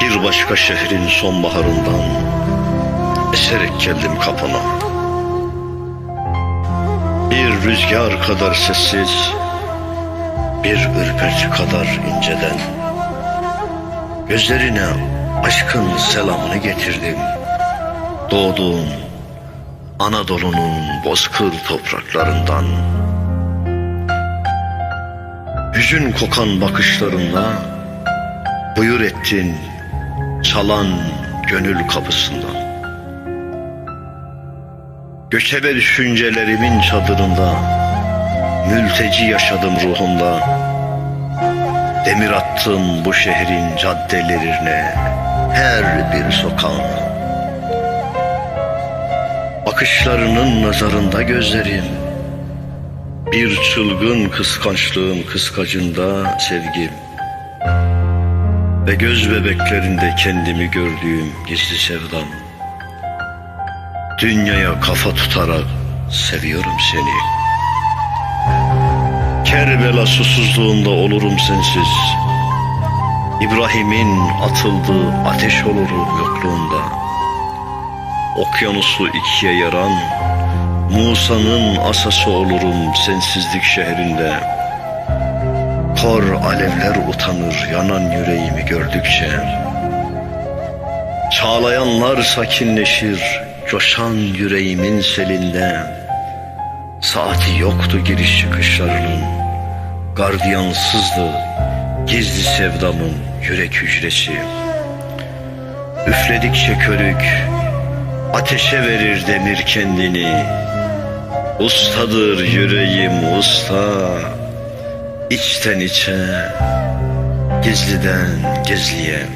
Bir başka şehrin sonbaharından eserek geldim kapına. Bir rüzgar kadar sessiz, bir ürperti kadar inceden. Gözlerine aşkın selamını getirdim. Doğduğum Anadolu'nun bozkır topraklarından. Hüzün kokan bakışlarında buyur ettin çalan gönül kapısından. Göçebe düşüncelerimin çadırında mülteci yaşadım ruhumda. Demir attım bu şehrin caddelerine her bir sokağına. Bakışlarının nazarında gözlerim bir çılgın kıskançlığın kıskacında sevgim. Ve göz bebeklerinde kendimi gördüğüm gizli sevdam. Dünyaya kafa tutarak seviyorum seni. Kerbela susuzluğunda olurum sensiz. İbrahim'in atıldığı ateş olurum yokluğunda. Okyanusu ikiye yaran Musa'nın asası olurum sensizlik şehrinde. Kor alevler utanır yanan yüreğimi gördükçe. Çağlayanlar sakinleşir coşan yüreğimin selinde. Saati yoktu giriş çıkışlarının. Gardiyansızdı gizli sevdamın yürek hücresi. Üfledikçe körük Ateşe verir demir kendini Ustadır yüreğim usta. İçten içe Gizliden gizliye.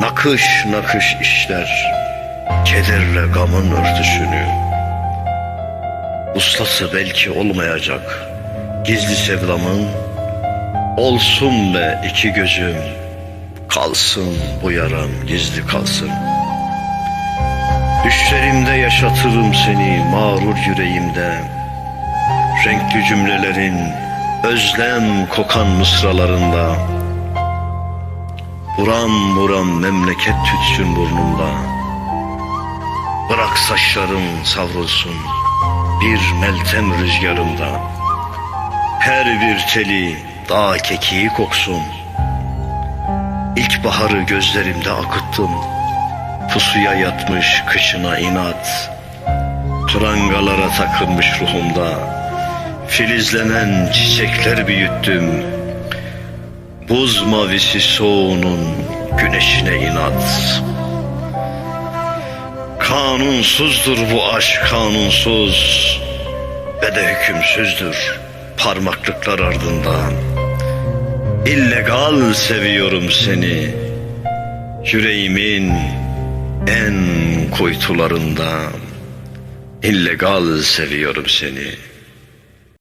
Nakış nakış işler Kederle gamın örtüsünü. Ustası belki olmayacak Gizli sevdamın. Olsun be iki gözüm Kalsın bu yaram gizli kalsın Düşlerimde yaşatırım seni mağrur yüreğimde. Renkli cümlelerin özlem kokan mısralarında. Buram buram memleket tütsün burnumda. Bırak saçlarım savrulsun bir meltem rüzgarımda. Her bir teli dağ kekiği koksun. İlkbaharı gözlerimde akıttım Pusuya yatmış kışına inat Prangalara takılmış ruhumda. Filizlenen çiçekler büyüttüm Buz mavisi soğuğunun güneşine inat. Kanunsuzdur bu aşk kanunsuz Ve de hükümsüzdür parmaklıklar ardından İllegal seviyorum seni Yüreğimin en kuytularında illegal seviyorum seni.